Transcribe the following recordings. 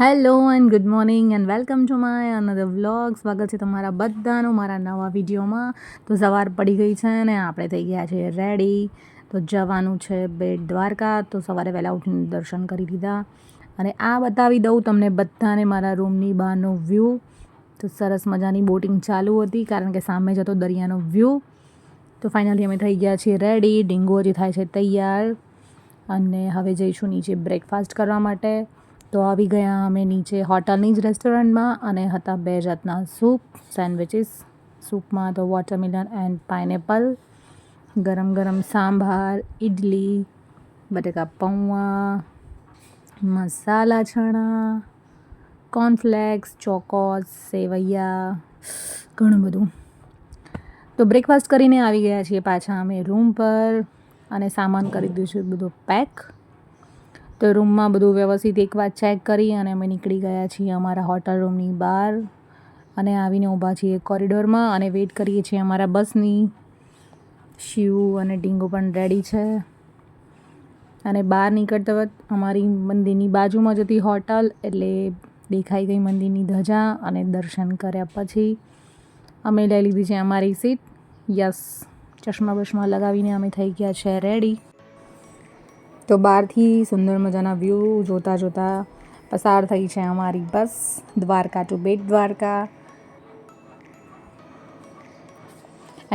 Hello and good morning and welcome to my another vlog. સ્વાગત છે તમારા બધાનું મારા નવા વિડીયોમાં. તો સવાર પડી ગઈ છે ને આપણે થઈ ગયા છીએ રેડી તો જવાનું છે બેટ દ્વારકા. તો સવારે વહેલા ઉઠીને દર્શન કરી લીધા. અને આ બતાવી દઉં તમને બધાને મારા રૂમની બહારનો વ્યૂ તો સરસ મજાની બોટિંગ ચાલુ હતી કારણ કે સામે જતો દરિયાનો વ્યૂ તો ફાઇનલી અમે થઈ ગયા છીએ રેડી ડીંગો હજી થાય છે તૈયાર. અને હવે જઈશું નીચે બ્રેકફાસ્ટ કરવા માટે. તો આવી ગયા અમે નીચે હોટલની જ રેસ્ટોરન્ટમાં અને હતા બે જાતના સૂપ, સેન્ડવિચીસ, સૂપમાં તો વોટરમિલન એન્ડ પાઇનેપલ ગરમ ગરમ સાંભાર ઇડલી બટેકા પૌવા, મસાલા ચણા કોર્નફ્લેક્સ ચોકોસ, સેવૈયા, ઘણું બધું. તો બ્રેકફાસ્ટ કરીને આવી ગયા છીએ પાછા અમે રૂમ પર અને સામાન કરી દીધું છે બધું પેક તો રૂમમાં બધું વ્યવસ્થિત એકવાર ચેક કરી અને અમે નીકળી ગયા છીએ અમારા હોટલ રૂમની બહાર. અને આવીને ઊભા છીએ કોરિડોરમાં અને વેઇટ કરીએ છીએ અમારા બસની શિવ અને ટીંગો પણ રેડી છે. અને બહાર નીકળતા વખત અમારી મંદિરની બાજુમાં જતી હોટલ એટલે દેખાઈ ગઈ મંદિરની ધજા અને દર્શન કર્યા પછી અમે લઈ લીધી છે અમારી સીટ યસ ચશ્મા બશ્મા લગાવીને અમે થઈ ગયા છે રેડી તો બહારથી સુંદર મજાના વ્યૂ જોતાં જોતાં પસાર થઈ છે અમારી bus, Dwarka to Bet Dwarka.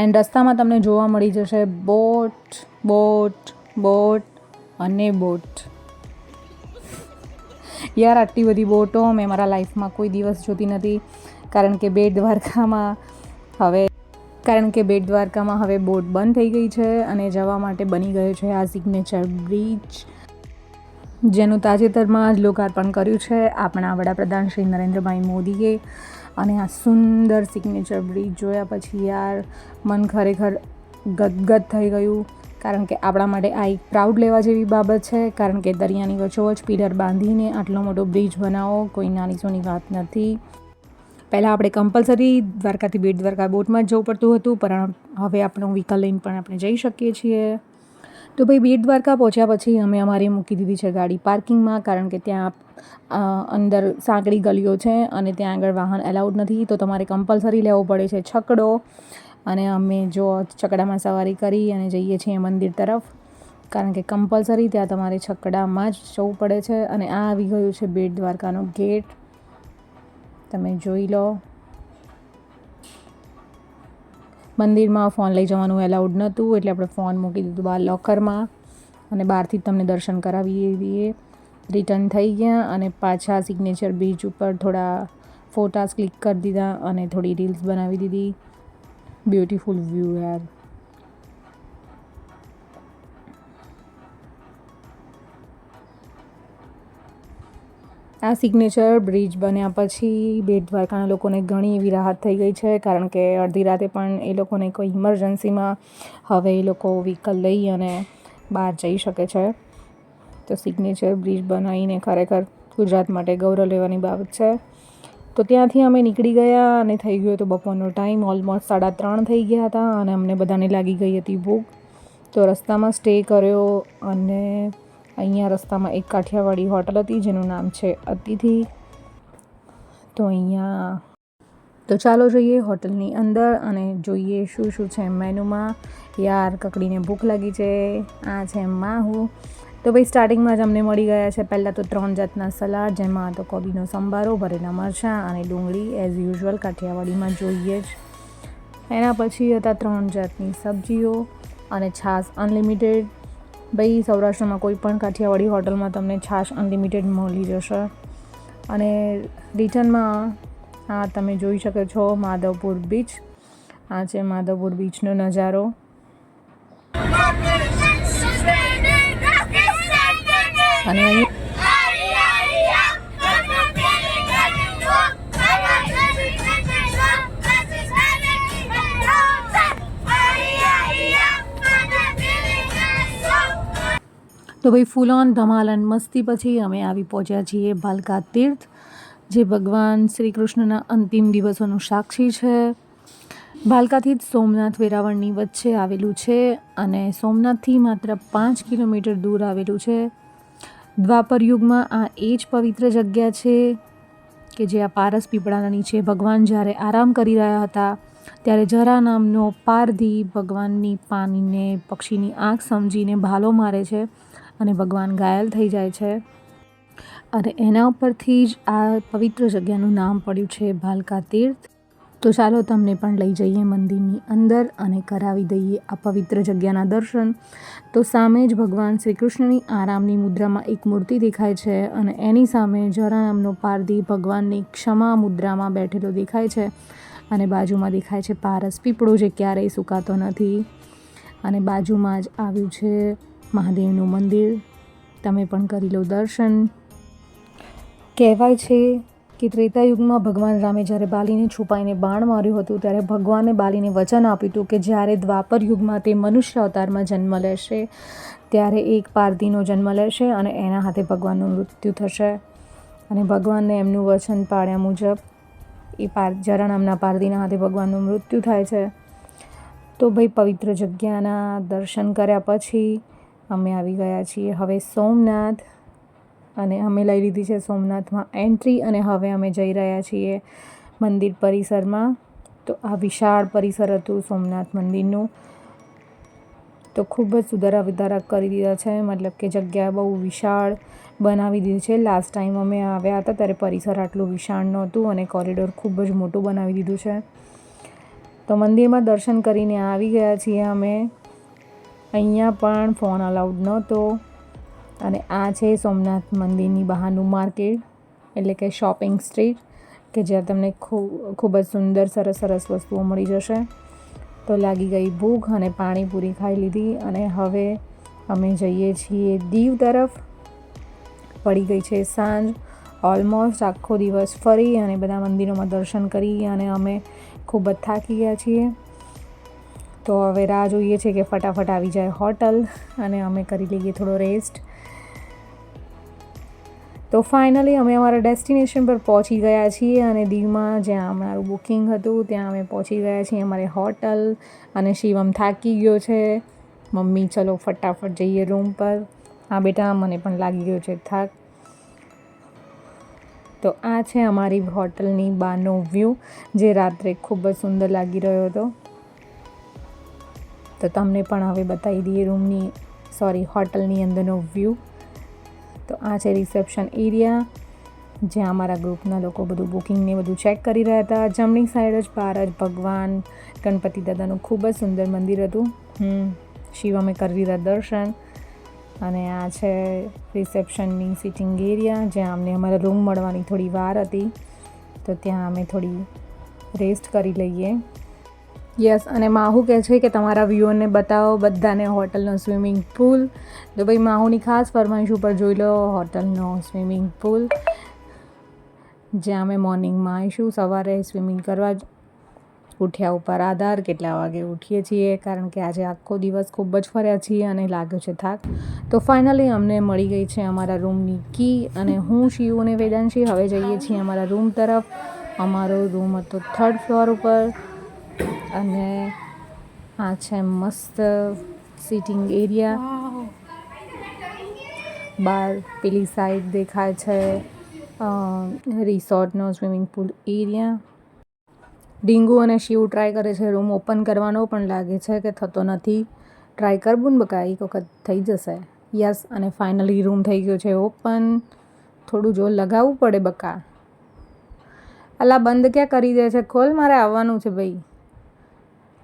And રસ્તામાં તમને જોવા મળી જશે બોટ બોટ બોટ અને બોટ. યાર, આટલી બધી બોટો મેં મારા લાઈફમાં કોઈ દિવસ જોતી નથી. કારણ કે બેટ દ્વારકામાં હવે કારણ કે બેટ દ્વારકામાં હવે બોટ બંધ થઈ ગઈ છે અને જવા માટે બની ગયો છે આ સિગ્નેચર બ્રિજ જેનું તાજેતરમાં જ લોકાર્પણ કર્યું છે આપણા વડાપ્રધાન શ્રી નરેન્દ્રભાઈ મોદીએ. અને આ સુંદર સિગ્નેચર બ્રિજ જોયા પછી યાર, મન ખરેખર ગદગદ થઈ ગયું. કારણ કે આપણા માટે આ એક પ્રાઉડ લેવા જેવી બાબત છે. કારણ કે દરિયાની વચ્ચોવચ પીડર બાંધીને આટલો મોટો બ્રિજ બનાવો, કોઈ નાની સોની વાત નથી. પહેલાં આપણે કમ્પલસરી દ્વારકાથી બેટ દ્વારકા બોટમાં જ જવું પડતું હતું, પણ હવે આપણું વ્હીકલ લઈને પણ આપણે જઈ શકીએ છીએ. તો ભાઈ બેટ દ્વારકા પહોંચ્યા પછી અમે અમારી મૂકી દીધી છે ગાડી પાર્કિંગમાં, કારણ કે ત્યાં અંદર સાંકડી ગલીઓ છે અને ત્યાં આગળ વાહન એલાઉડ નથી, તો તમારે કમ્પલસરી લેવો પડે છે છકડો. અને અમે જો છકડામાં સવારી કરી અને જઈએ છીએ મંદિર તરફ, કારણ કે કમ્પલસરી ત્યાં તમારે છકડામાં જ જવું પડે છે. અને આ આવી ગયું છે બેટ દ્વારકાનો ગેટ તમે જોઈ લો. મંદિરમાં ફોન લઈ જવાનું એલાઉડ નહોતું, એટલે આપણે ફોન મૂકી દીધું બહાર લોકરમાં અને બહારથી તમને દર્શન કરાવીએ દઈએ રિટર્ન થઈ ગયા અને પાછા સિગ્નેચર બીચ ઉપર થોડા ફોટાસ ક્લિક કરી દીધા અને થોડી રીલ્સ બનાવી દીધી. બ્યુટીફુલ વ્યૂ યાર. આ સિગ્નેચર બ્રિજ બન્યા પછી બેટ દ્વારકાના લોકોને ઘણી એવી રાહત થઈ ગઈ છે, કારણ કે અડધી રાતે પણ એ લોકોને કોઈ ઇમરજન્સીમાં હવે એ લોકો વ્હીકલ લઈ અને બહાર જઈ શકે છે. તો સિગ્નેચર બ્રિજ બનાવીને ખરેખર ગુજરાત માટે ગૌરવ લેવાની બાબત છે. તો ત્યાંથી અમે નીકળી ગયા અને થઈ ગયો હતો બપોરનો ટાઈમ ઓલમોસ્ટ સાડા ત્રણ થઈ ગયા હતા અને અમને બધાને લાગી ગઈ હતી ભૂખ. તો રસ્તામાં સ્ટે કર્યો અને અહીંયા રસ્તામાં એક કાઠિયાવાડી હોટલ હતી, જેનું નામ છે અતિથિ. તો અહીંયા તો ચાલો જોઈએ હોટલની અંદર અને જોઈએ શું શું છે મેનુમાં. યાર, કકડીને ભૂખ લાગી છે. આ છે માહુ. તો ભાઈ સ્ટાર્ટિંગમાં જ અમને મળી ગયા છે. પહેલાં તો ત્રણ જાતના સલાડ, જેમાં તો કોબીનો સંભારો, ભરેલા મરચાં અને ડુંગળી એઝ યુઝ્યુઅલ કાઠિયાવાડીમાં જોઈએ જ. એના પછી હતા ત્રણ જાતની સબ્જીઓ અને છાશ અનલિમિટેડ ભાઈ, સૌરાષ્ટ્રમાં કોઈ પણ કાઠિયાવાડી હોટલમાં તમને છાશ અનલિમિટેડ મળી જશે. અને રિટર્નમાં, આ તમે જોઈ શકો છો માધવપુર બીચ આ છે માધવપુર બીચનો નજારો. અને તો ભાઈ ફૂલ ઓન ધમાલ અને મસ્તી પછી અમે આવી પહોંચ્યા છીએ ભાલકા તીર્થ, જે ભગવાન શ્રી કૃષ્ણના અંતિમ દિવસોનું સાક્ષી છે. ભાલકાથી જ સોમનાથ વેરાવળની વચ્ચે આવેલું છે અને સોમનાથથી માત્ર પાંચ કિલોમીટર દૂર આવેલું છે. દ્વાપર યુગમાં આ એ જ પવિત્ર જગ્યા છે કે જે આ પારસ પીપળાના નીચે ભગવાન જ્યારે આરામ કરી રહ્યા હતા, ત્યારે જરા નામનો પારધી ભગવાનની પાણીને, પક્ષીની આંખ સમજીને ભાલો મારે છે. અને ભગવાન ઘાયલ થઈ જાય છે. અને એના ઉપરથી જ આ પવિત્ર જગ્યાનું નામ પડ્યું છે ભાલકા તીર્થ. તો ચાલો તમને પણ લઈ જઈએ મંદિરની અંદર અને કરાવી દઈએ આ પવિત્ર જગ્યાના દર્શન. તો સામે જ ભગવાન શ્રી કૃષ્ણની આરામની મુદ્રામાં એક મૂર્તિ દેખાય છે અને એની સામે જરામનો પારદી ભગવાનની ક્ષમા મુદ્રામાં બેઠેલો દેખાય છે. અને બાજુમાં દેખાય છે પારસ પીપળો જે ક્યારેય સુકાતો નથી. અને બાજુમાં જ આવ્યું છે મહાદેવનું મંદિર, તમે પણ કરી લો દર્શન. કહેવાય છે કે ત્રેતાયુગમાં ભગવાન રામે જ્યારે બાલીને છુપાઈને બાણ માર્યું હતું, ત્યારે ભગવાને બાલીને વચન આપ્યું હતું કે જ્યારે દ્વાપર યુગમાં તે મનુષ્ય અવતારમાં જન્મ લેશે, ત્યારે એક પારધીનો જન્મ લેશે અને એના હાથે ભગવાનનું મૃત્યુ થશે. અને ભગવાનને એમનું વચન પાડ્યા મુજબ એ પાર જરા નામના પારધીના હાથે ભગવાનનું મૃત્યુ થાય છે. તો ભાઈ પવિત્ર જગ્યાના દર્શન કર્યા પછી અમે આવી ગયા છીએ. હવે સોમનાથ અને અમે લઈ લીધી છે સોમનાથમાં એન્ટ્રી અને હવે અમે જઈ રહ્યા છીએ મંદિર પરિસરમાં. તો આ વિશાળ પરિસર હતું સોમનાથ મંદિરનું. તો ખૂબ જ સુધારા વધારા કરી દીધા છે. મતલબ કે જગ્યા બહુ વિશાળ બનાવી દીધી છે. લાસ્ટ ટાઈમ અમે આવ્યા હતા ત્યારે પરિસર આટલું વિશાળ નહોતું અને કોરિડોર ખૂબ જ મોટું બનાવી દીધું છે. તો મંદિરમાં દર્શન કરીને આવી ગયા છીએ અમે. અહીંયા પણ ફોન અલાઉડ નહોતો. અને આ છે સોમનાથ મંદિરની બહારનું માર્કેટ, એટલે કે શોપિંગ સ્ટ્રીટ, કે જ્યાં તમને ખૂબ ખૂબ જ સુંદર, સરસ સરસ વસ્તુઓ મળી જશે. તો લાગી ગઈ ભૂખ અને પાણીપુરી ખાઈ લીધી અને હવે અમે જઈએ છીએ દીવ તરફ. પડી ગઈ છે સાંજ, ઓલમોસ્ટ આખો દિવસ ફરી અને બધા મંદિરોમાં દર્શન કરી અને અમે ખૂબ જ થાકી ગયા છીએ. તો હવે રાહ જોઈએ છે કે ફટાફટ આવી જાય હોટલ અને અમે કરી લઈએ થોડો રેસ્ટ તો ફાઇનલી અમે અમારા ડેસ્ટિનેશન પર પહોંચી ગયા છીએ અને દીવમાં જ્યાં અમારું બુકિંગ હતું, ત્યાં અમે પહોંચી ગયા છીએ અમારે હોટલ અને શિવમ થાકી ગયો છે. મમ્મી, ચલો ફટાફટ જઈએ રૂમ પર. હા બેટા, મને પણ લાગી ગયો છે, થાક. તો આ છે અમારી હોટલની બહારનો વ્યૂ જે રાત્રે ખૂબ જ સુંદર લાગી રહ્યો હતો. તો તમને પણ હવે બતાવી દઈએ રૂમની સોરી હોટલની અંદરનો વ્યૂ તો આ છે રિસેપ્શન એરિયા જ્યાં અમારા ગ્રુપના લોકો બધું બુકિંગને બધું ચેક કરી રહ્યા હતા. જમણી સાઈડ જ બહાર જ ભગવાન, ગણપતિ દાદાનું ખૂબ જ સુંદર મંદિર હતું. હમ, શિવ અમે કરી રહ્યા દર્શન. અને આ છે રિસેપ્શનની સિટિંગ એરિયા જ્યાં અમને અમારા રૂમ મળવાની થોડી વાર હતી. તો ત્યાં અમે થોડી રેસ્ટ કરી લઈએ. યસ અને માહુ કહે છે કે તમારા વ્યૂઅરને બતાવો બધાને હોટલનો સ્વિમિંગ પુલ તો ભાઈ, માહુની ખાસ ફરમાઈશ ઉપર જોઈ લો હોટલનો સ્વિમિંગ પુલ જ્યાં અમે મોર્નિંગમાં આવીશું, સવારે સ્વિમિંગ કરવા ઉઠ્યા ઉપર આધાર, કેટલા વાગે ઉઠીએ છીએ, કારણ કે આજે આખો દિવસ ખૂબ જ ફર્યા છીએ અને લાગ્યો છે થાક. તો ફાઇનલી અમને મળી ગઈ છે અમારા રૂમની કી અને હું, શિવ અને વેદાંશી હવે જઈએ છીએ અમારા રૂમ તરફ. અમારો રૂમ હતો થર્ડ ફ્લોર ઉપર. અને આ છે મસ્ત સિટિંગ એરિયા. બહાર પેલી સાઈડ દેખાય છે રિસોર્ટનો સ્વિમિંગ પુલ એરિયા. ડીંગુ અને શિવ ટ્રાય કરે છે રૂમ ઓપન કરવાનો, પણ લાગે છે કે થતો નથી. ટ્રાય કરવું ને બકા, એક વખત થઈ જશે. યસ અને ફાઇનલી રૂમ થઈ ગયો છે ઓપન થોડું જો લગાવવું પડે બકા. અલા, બંધ ક્યાં કરી દે છે? ખોલ, મારે આવવાનું છે ભાઈ.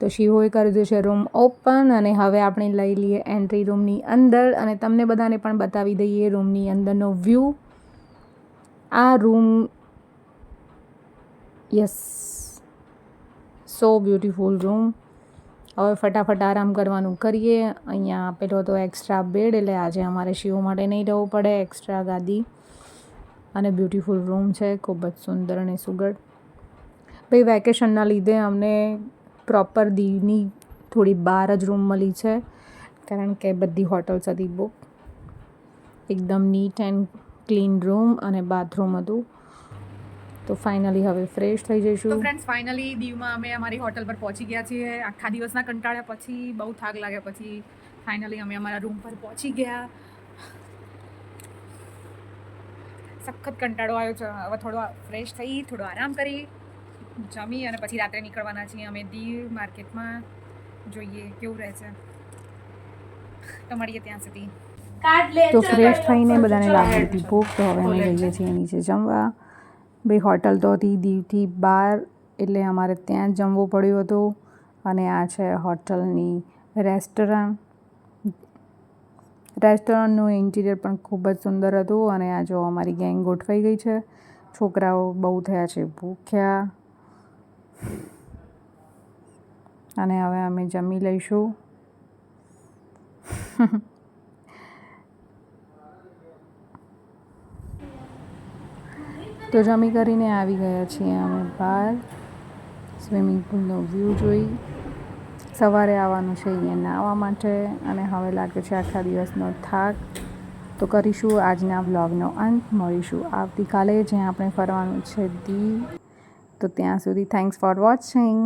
તો શિવોએ કરી દીધું છે રૂમ ઓપન અને હવે આપણે લઈ લઈએ એન્ટ્રી રૂમની અંદર અને તમને બધાને પણ બતાવી દઈએ રૂમની અંદરનો વ્યૂ. આ room yes, so beautiful room. હવે ફટાફટ આરામ કરવાનું કરીએ. અહીંયા આપેલો હતો એક્સ્ટ્રા બેડ એટલે આજે અમારે શિવ માટે નહીં રહેવું પડે એક્સ્ટ્રા ગાદી અને બ્યુટીફુલ રૂમ છે, ખૂબ જ સુંદર અને સુગડ ભાઈ વેકેશનના લીધે અમને પ્રોપર દીવની થોડી બહાર જ રૂમ મળી છે. કારણ કે બધી હોટલ્સ હતી બુક એકદમ નીટ એન્ડ ક્લીન રૂમ અને બાથરૂમ હતું. તો ફાઇનલી હવે ફ્રેશ થઈ જઈશું. ફ્રેન્ડ્સ ફાઇનલી દીવમાં અમે અમારી હોટલ પર પહોંચી ગયા છીએ. આખા દિવસના કંટાળ્યા પછી, બહુ થાક લાગ્યા પછી ફાઇનલી અમે અમારા રૂમ પર પહોંચી ગયા. સખત કંટાળો આવ્યો છે. હવે થોડો ફ્રેશ થઈ, થોડો આરામ કરી. જમી અને પછી રાત્રે નીકળવાના છીએ. અમે દીવ માર્કેટમાં જોઈએ કેવું રહે છે. તો મળીએ ત્યાં સુધી. તો ફ્રેશ થઈને બધાને લાગી હતી ભૂખ તો હવે અમે જઈએ છીએ નીચે જમવા. ભાઈ હોટલ તો હતી દીવથી બહાર એટલે અમારે ત્યાં જ જમવું પડ્યું હતું. અને આ છે હોટલની રેસ્ટોરન્ટ. રેસ્ટોરન્ટનું ઇન્ટિરિયર પણ ખૂબ જ સુંદર હતું. અને આ જો અમારી ગેંગ ગોઠવાઈ ગઈ છે. છોકરાઓ બહુ થયા છે ભૂખ્યા. અને હવે અમે જમી લઈશું. તો જમી કરીને આવી ગયા છીએ અમે બહાર. સ્વિમિંગ પુલનો વ્યૂ જોઈ. સવારે આવવાનું છે અહીંયા નાહવા માટે અને હવે લાગે છે આખા દિવસનો થાક. તો કરીશું આજના વ્લોગનો અંત. મળીશું આવતીકાલે જ્યાં આપણે ફરવાનું છે દીવ તો ત્યાં સુધી થેન્ક્સ ફોર વોચિંગ